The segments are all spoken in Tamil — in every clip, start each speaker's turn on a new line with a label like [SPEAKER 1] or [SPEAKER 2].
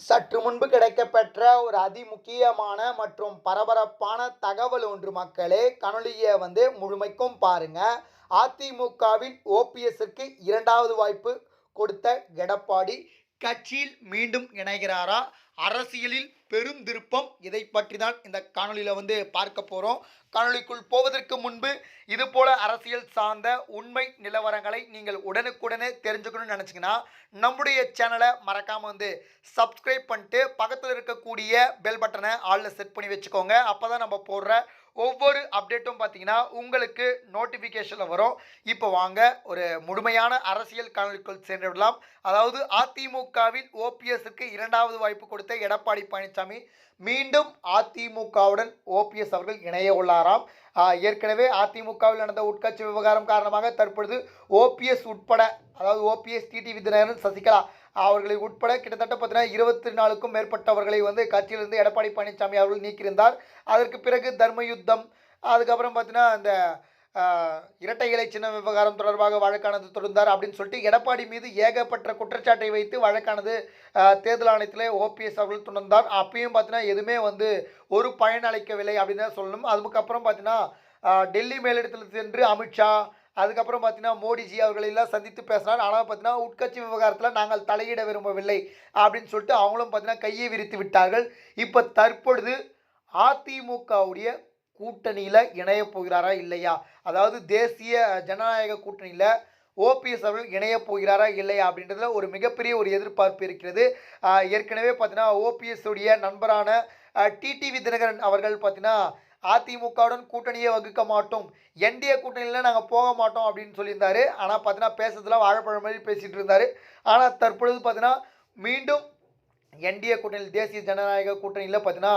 [SPEAKER 1] சற்று முன்பு கிடைக்கப்பெற்ற ஒரு அதிமுக்கியமான மற்றும் பரபரப்பான தகவல் ஒன்று மக்களே கனொலியை வந்து முழுமைக்கும் பாருங்க. அதிமுகவின் ஓபிஎஸ்க்கு இரண்டாவது வாய்ப்பு கொடுத்த எடப்பாடி கட்சியில் மீண்டும் இணைகிறாரா? அரசியலில் பெரும் திருப்பம் இதை பற்றி தான் இந்த காணொலியில் வந்து பார்க்க போகிறோம் காணொளிக்குள் போவதற்கு முன்பு இது போல அரசியல் சார்ந்த உண்மை நிலவரங்களை நீங்கள் உடனுக்குடனே தெரிஞ்சுக்கணும்னு நினச்சிங்கன்னா நம்முடைய சேனலை மறக்காமல் வந்து சப்ஸ்கிரைப் பண்ணிட்டு பக்கத்தில் இருக்கக்கூடிய பெல் பட்டனை ஆளில் செட் பண்ணி வச்சுக்கோங்க. அப்போ தான் நம்ம போடுற ஒவ்வொரு அப்டேட்டும் பார்த்தீங்கன்னா உங்களுக்கு நோட்டிஃபிகேஷனில் வரும். இப்போ வாங்க ஒரு முழுமையான அரசியல் காணொலிக்குள் சென்று விடலாம் அதாவது அதிமுகவில் ஓபிஎஸ்க்கு இரண்டாவது வாய்ப்பு கொடுத்த எடப்பாடி பழனிசாமி மீண்டும் அதிமுகவுடன் ஓபிஎஸ் அவர்கள் இணைய உள்ளாராம். ஏற்கனவே அதிமுகவில் நடந்த உட்கட்சி விவகாரம் காரணமாக தற்பொழுது ஓபிஎஸ் உட்பட அதாவது ஓபிஎஸ் டிடி விதிநகரன் சசிகலா அவர்களை உட்பட கிட்டத்தட்ட பார்த்தீங்கன்னா இருபத்தி நாலுக்கும் மேற்பட்டவர்களை வந்து கட்சியிலிருந்து எடப்பாடி பழனிசாமி அவர்கள் நீக்கியிருந்தார். அதற்கு பிறகு தர்ம யுத்தம் அதுக்கப்புறம் பார்த்தீங்கன்னா அந்த இரட்டை இலை சின்ன விவகாரம் தொடர்பாக வழக்கானது தொடர்ந்தார் அப்படின்னு சொல்லிட்டு எடப்பாடி மீது ஏகப்பட்ட குற்றச்சாட்டை வைத்து வழக்கானது தேர்தல் ஆணையத்தில் ஓபிஎஸ் அவர்கள் தொடர்ந்தார். அப்பயும் பார்த்தீங்கன்னா எதுவுமே வந்து ஒரு பயன் அளிக்கவில்லை அப்படின்னு தான் சொல்லணும். அதுக்கப்புறம் பார்த்தீங்கன்னா டெல்லி மேலிடத்தில் சென்று அமித்ஷா அதுக்கப்புறம் பார்த்தீங்கன்னா மோடிஜி அவர்களெல்லாம் சந்தித்து பேசினார். ஆனால் பார்த்தீங்கன்னா உட்கட்சி விவகாரத்தில் நாங்கள் தலையிட விரும்பவில்லை அப்படின்னு சொல்லிட்டு அவங்களும் பார்த்தீங்கன்னா கையை விரித்து விட்டார்கள். இப்போ தற்பொழுது அதிமுகவுடைய கூட்டணியில் இணையப் போகிறாரா இல்லையா? அதாவது தேசிய ஜனநாயக கூட்டணியில் ஓபிஎஸ் அவர்கள் இணையப் போகிறாரா இல்லையா அப்படின்றதுல ஒரு மிகப்பெரிய ஒரு எதிர்பார்ப்பு இருக்கிறது. ஏற்கனவே பார்த்தீங்கன்னா ஓபிஎஸ் உடைய நண்பரான டிடிவி தினகரன் அவர்கள் பார்த்தீங்கன்னா அதிமுகவுடன் கூட்டணியே வகுக்க மாட்டோம். என்டிஏ கூட்டணியில் நாங்கள் போக மாட்டோம் அப்படின்னு சொல்லியிருந்தாரு. ஆனால் பார்த்தீங்கன்னா பேசுறதுலாம் வாழைப்பழம் மாதிரி பேசிகிட்டு இருந்தார். ஆனால் தற்பொழுது பார்த்தீங்கன்னா மீண்டும் என்டிஏ கூட்டணியில் தேசிய ஜனநாயக கூட்டணியில் பார்த்தீங்கன்னா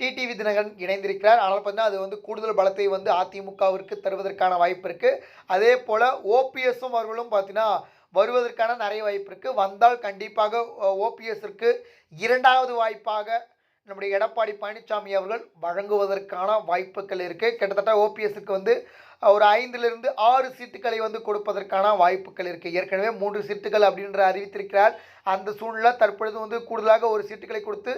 [SPEAKER 1] டிடிவி தினகரன் இணைந்திருக்கிறார். ஆனால் பார்த்தீங்கன்னா அது வந்து கூடுதல் பலத்தை வந்து அதிமுகவிற்கு தருவதற்கான வாய்ப்பு இருக்குது அதே போல் ஓபிஎஸும் அவர்களும் பார்த்தீங்கன்னா வருவதற்கான நிறைய வாய்ப்பு இருக்குது வந்தால் கண்டிப்பாக ஓபிஎஸ்ஸிற்கு இரண்டாவது வாய்ப்பாக நம்முடைய எடப்பாடி பழனிசாமி அவர்கள் வழங்குவதற்கான வாய்ப்புகள் இருக்குது கிட்டத்தட்ட ஓபிஎஸ்க்கு வந்து ஒரு ஐந்திலிருந்து ஆறு சீட்டுகளை வந்து கொடுப்பதற்கான வாய்ப்புகள் இருக்குது ஏற்கனவே மூன்று சீட்டுகள் அப்படின்ற அறிவித்திருக்கிறார். அந்த சூழ்நிலை தற்பொழுது வந்து கூடுதலாக ஒரு சீட்டுகளை கொடுத்து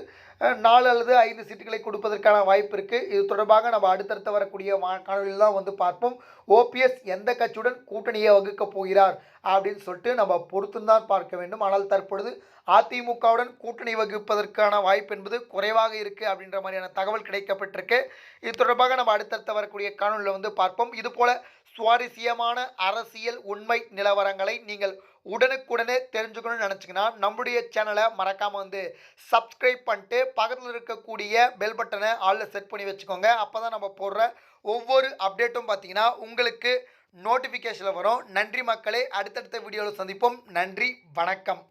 [SPEAKER 1] நாலு அல்லது ஐந்து சீட்டுகளை கொடுப்பதற்கான வாய்ப்பு இருக்குது இது தொடர்பாக நம்ம அடுத்தடுத்து வரக்கூடிய காணொலியில் தான் வந்து பார்ப்போம். ஓபிஎஸ் எந்த கட்சியுடன் கூட்டணியை வகுக்கப் போகிறார் அப்படின்னு சொல்லிட்டு நம்ம பொறுத்துந்தான் பார்க்க வேண்டும். ஆனால் தற்பொழுது அதிமுகவுடன் கூட்டணி வகுப்பதற்கான வாய்ப்பு என்பது குறைவாக இருக்குது அப்படின்ற மாதிரியான தகவல் கிடைக்கப்பட்டிருக்கு. இது தொடர்பாக நம்ம அடுத்தடுத்து வரக்கூடிய காணொலியில் வந்து பார்ப்போம். இது போல சுவாரஸ்யமான அரசியல் உண்மை நிலவரங்களை நீங்கள் உடனுக்குடனே தெரிஞ்சுக்கணும்னு நினச்சிங்கன்னா நம்முடைய சேனலை மறக்காமல் வந்து சப்ஸ்கிரைப் பண்ணிட்டு பக்கத்தில் இருக்கக்கூடிய பெல் பட்டனை ஆளில் செட் பண்ணி வச்சுக்கோங்க. அப்போ தான் நம்ம போடுற ஒவ்வொரு அப்டேட்டும் பார்த்தீங்கன்னா உங்களுக்கு நோட்டிஃபிகேஷனில் வரும். நன்றி மக்களே அடுத்தடுத்த வீடியோவில் சந்திப்போம். நன்றி வணக்கம்.